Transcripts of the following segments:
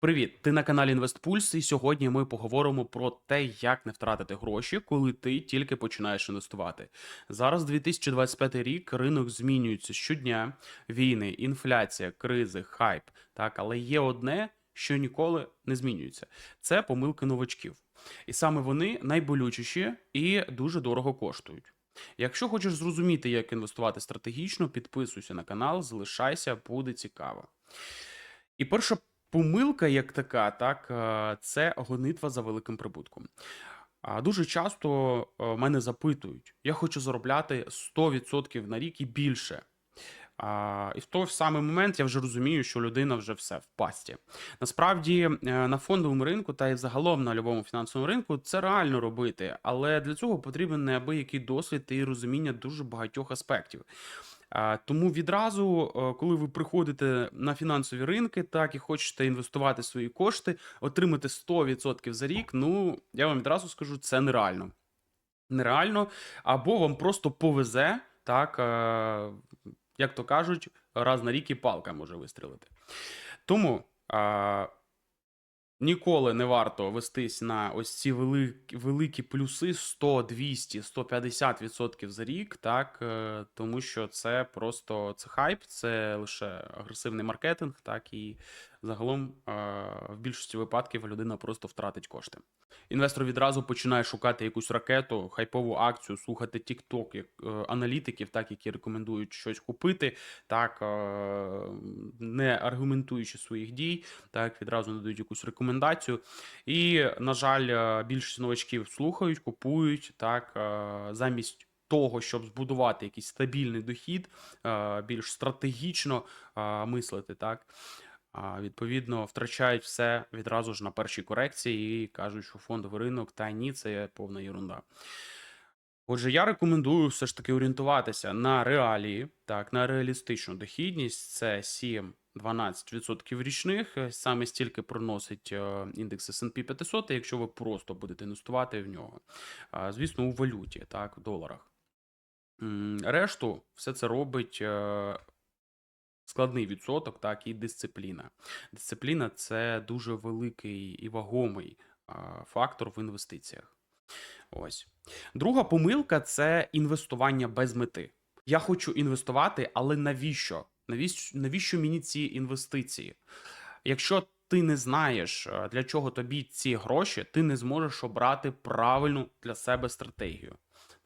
Привіт! Ти на каналі Інвестпульс, і сьогодні ми поговоримо про те, як не втратити гроші, коли ти тільки починаєш інвестувати. Зараз 2025 рік, ринок змінюється щодня: війни, інфляція, кризи, хайп. Так, але є одне, що ніколи не змінюється: це помилки новачків. І саме вони найболючіші і дуже дорого коштують. Якщо хочеш зрозуміти, як інвестувати стратегічно, підписуйся на канал, залишайся, буде цікаво. І перша помилка, як така, так, е, це гонитва за великим прибутком. А дуже часто е, мене запитують: я хочу заробляти 100% на рік і більше. А, і в той самий момент я вже розумію, що людина вже все в пасті. Насправді е, на фондовому ринку та й загалом на будь-якому фінансовому ринку це реально робити, але для цього потрібен неабиякий досвід і розуміння дуже багатьох аспектів. Тому відразу, коли ви приходите на фінансові ринки, так і хочете інвестувати свої кошти, отримати 100% за рік, ну я вам відразу скажу, це нереально. Нереально, або вам просто повезе, так, е, як то кажуть, раз на рік і палка може вистрілити. Тому ніколи не варто вестись на ось ці великі, великі плюси 100, 200, 150% за рік, так, е, тому що це просто це хайп, це лише агресивний маркетинг, так, і загалом в більшості випадків людина просто втратить кошти. Інвестор відразу починає шукати якусь ракету, хайпову акцію, слухати TikTok, як е, аналітиків, так які рекомендують щось купити, так е, не аргументуючи своїх дій, так відразу надають якусь рекомендацію. І, на жаль, е, більшість новачків слухають, купують так е, замість. Того, щоб збудувати якийсь стабільний дохід, е, більш стратегічно е, мислити, так відповідно, втрачають все відразу ж на першій корекції і кажуть, що фондовий ринок та ні, це повна ерунда. Отже, я рекомендую все ж таки орієнтуватися на реалії, так, на реалістичну дохідність. Це 7-12% річних. е, Саме стільки приносить е, індекс S&P 500, якщо ви просто будете інвестувати в нього. Звісно, у валюті, так, в доларах. Решту все це робить е, складний відсоток, так, і дисципліна. Дисципліна це дуже великий і вагомий фактор в інвестиціях. Ось. Друга помилка це інвестування без мети. Я хочу інвестувати, але навіщо? Навіщо, навіщо мені ці інвестиції? Якщо ти не знаєш, для чого тобі ці гроші, ти не зможеш обрати правильну для себе стратегію.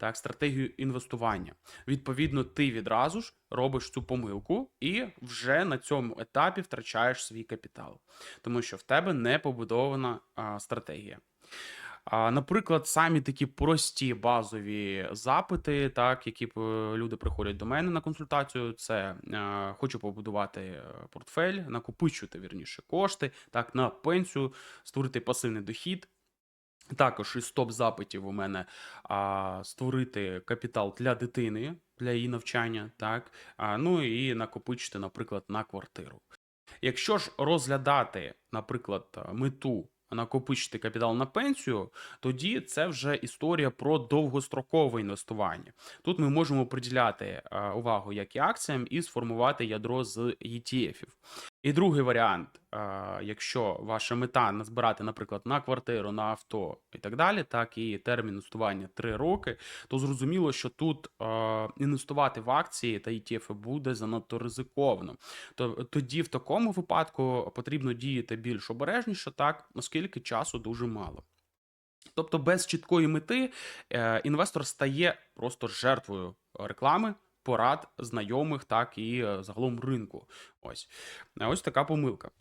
Так, стратегію інвестування. Відповідно, ти відразу ж робиш цю помилку і вже на цьому етапі втрачаєш свій капітал, тому що в тебе не побудована а, стратегія. А, Наприклад, самі такі прості базові запити, так, які е, люди приходять до мене на консультацію, це е, хочу побудувати е, портфель, накопичувати вірніше кошти, так, на пенсію, створити пасивний дохід. Також із топ запитів у мене а, створити капітал для дитини, для її навчання, так, а, ну і накопичити, наприклад, на квартиру. Якщо ж розглядати, наприклад, мету накопичити капітал на пенсію, тоді це вже історія про довгострокове інвестування. Тут ми можемо приділяти е, увагу як і акціям, і сформувати ядро з ETF-ів. І другий варіант, е, якщо ваша мета назбирати, наприклад, на квартиру, на авто і так далі, так і термін інвестування 3 роки, то зрозуміло, що тут е, інвестувати в акції та ETF буде занадто ризиковано. То тоді в такому випадку потрібно діяти більш обережніше, так оскільки часу дуже мало. Тобто, без чіткої мети е, інвестор стає просто жертвою реклами, порад знайомих, так і е, загалом ринку. Ось Е, ось така помилка.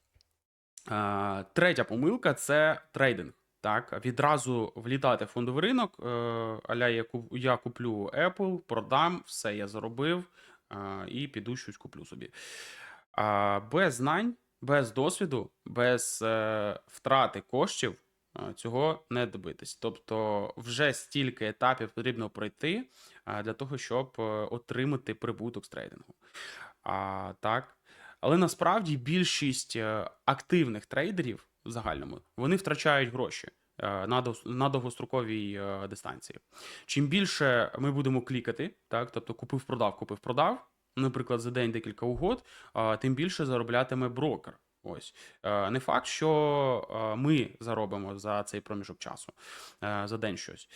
Е, Третя помилка це трейдинг. Так, відразу влітати в фондовий ринок. Аля я, я куплю Apple, продам, все я заробив і піду щось куплю собі. Без знань, без досвіду, без втрати коштів цього не добитись. Тобто, вже стільки етапів потрібно пройти е, для того, щоб е, отримати прибуток з трейдингу. А, так. Але насправді більшість е, активних трейдерів в загальному вони втрачають гроші е, на, довгостроковій е, дистанції. Чим більше ми будемо клікати, так, тобто купив, продав, купив, продав, наприклад, за день декілька угод, тим більше зароблятиме брокер. Ось. Е, Не факт, що е, ми заробимо за цей проміжок часу, е, за день щось.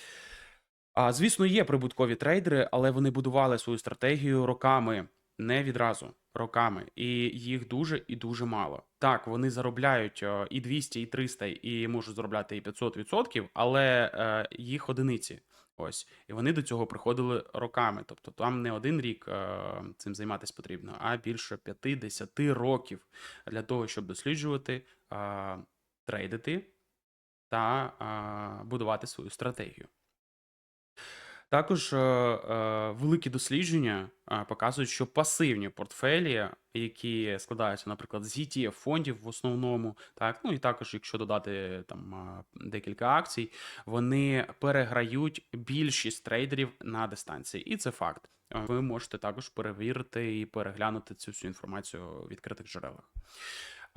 А, звісно, є прибуткові трейдери, але вони будували свою стратегію роками, не відразу, роками, і їх дуже і дуже мало. Так, вони заробляють і 200, і 300, і можуть заробляти і 500%, але їх одиниці. Ось, і вони до цього приходили роками. Тобто там не один рік е, цим займатися потрібно, а більше 5-10 років для того, щоб досліджувати, е, трейдити та е, будувати свою стратегію. Також е, е, великі дослідження е, показують, що пасивні портфелі, які складаються, наприклад, з ETF фондів в основному, так, ну і також, якщо додати там е, декілька акцій, вони переграють більшість трейдерів на дистанції. І це факт. Ви можете також перевірити і переглянути цю всю інформацію у відкритих джерелах.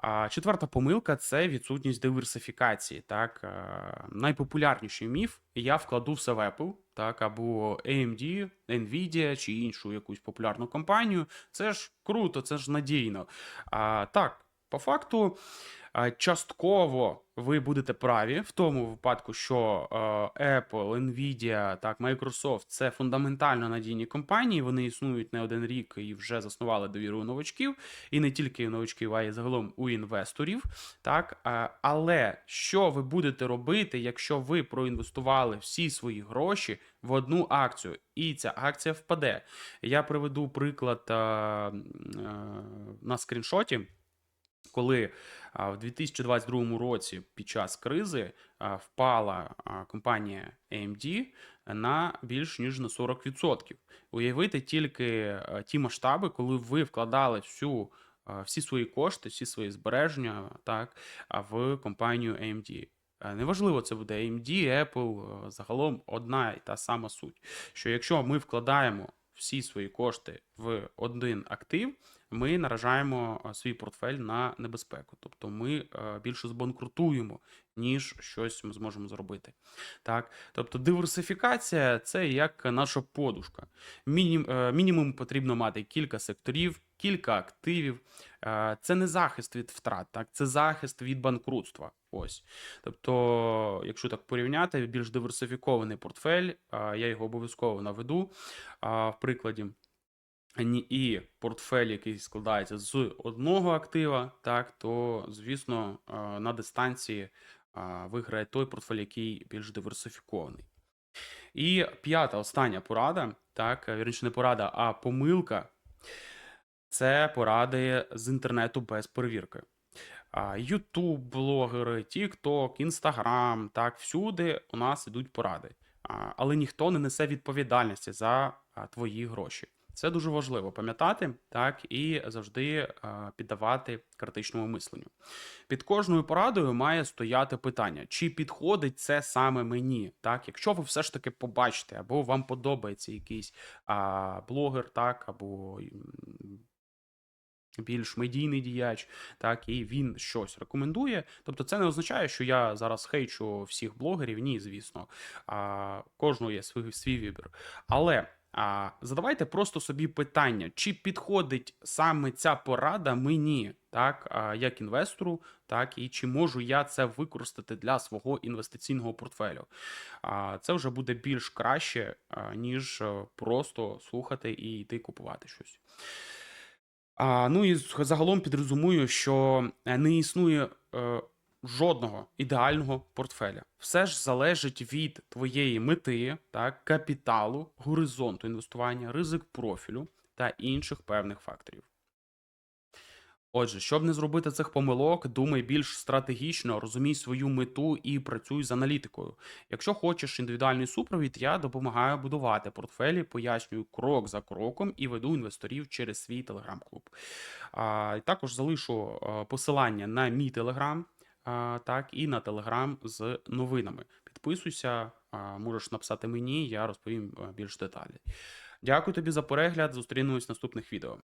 А четверта помилка це відсутність диверсифікації. Так, Е, найпопулярніший міф я вкладу все в Apple, так, або AMD, Nvidia чи іншу якусь популярну компанію. Це ж круто, це ж надійно. А, так, по факту, частково ви будете праві в тому випадку, що е, Apple, Nvidia, так, Microsoft це фундаментально надійні компанії. Вони існують не один рік і вже заснували довіру у новачків, і не тільки у новачків, а й загалом у інвесторів. Так, але що ви будете робити, якщо ви проінвестували всі свої гроші в одну акцію, і ця акція впаде? Я приведу приклад е, е, на скріншоті. Коли в 2022 році під час кризи впала компанія AMD на більш ніж на 40%. Уявити тільки ті масштаби, коли ви вкладали всю, всі свої кошти, всі свої збереження так, в компанію AMD. Неважливо, це буде AMD, Apple, загалом одна і та сама суть. Що якщо ми вкладаємо всі свої кошти в один актив, ми наражаємо е, свій портфель на небезпеку. Тобто ми е, більше збанкрутуємо, ніж щось ми зможемо зробити. Так? Тобто диверсифікація це як наша подушка. Мінім, е, мінімум потрібно мати кілька секторів, кілька активів. Це не захист від втрат, так? це захист від банкрутства. Ось. Тобто, якщо так порівняти, більш диверсифікований портфель, я його обов'язково наведу в прикладі. І портфель, який складається з одного актива, так, то, звісно, на дистанції виграє той портфель, який більш диверсифікований. І п'ята, остання порада, так, вірніше не порада, а помилка це поради з інтернету без перевірки. YouTube, блогери, TikTok, Instagram, так, всюди у нас ідуть поради. Але ніхто не несе відповідальності за твої гроші. Це дуже важливо пам'ятати, так, і завжди а, піддавати критичному мисленню. Під кожною порадою має стояти питання, чи підходить це саме мені. Так, якщо ви все ж таки побачите, або вам подобається якийсь а, блогер, так, або більш медійний діяч, так, і він щось рекомендує. Тобто, це не означає, що я зараз хейчу всіх блогерів. Ні, звісно. А, кожного є свій, свій вибір. Але а, задавайте просто собі питання, чи підходить саме ця порада мені, так, як інвестору, так, і чи можу я це використати для свого інвестиційного портфелю. А, це вже буде більш краще, ніж е, просто слухати і йти купувати щось. А, ну і загалом підрозумую, що е, не існує е, жодного ідеального портфеля. Все ж залежить від твоєї мети, так, капіталу, горизонту інвестування, ризик профілю та інших певних факторів. Отже, щоб не зробити цих помилок, думай більш стратегічно, розумій свою мету і працюй з аналітикою. Якщо хочеш індивідуальний супровід, я допомагаю будувати портфелі, пояснюю крок за кроком і веду інвесторів через свій телеграм-клуб. Також залишу посилання на мій телеграм, так і на телеграм з новинами. Підписуйся, можеш написати мені, я розповім більш деталі. Дякую тобі за перегляд. Зустрінемось в наступних відео.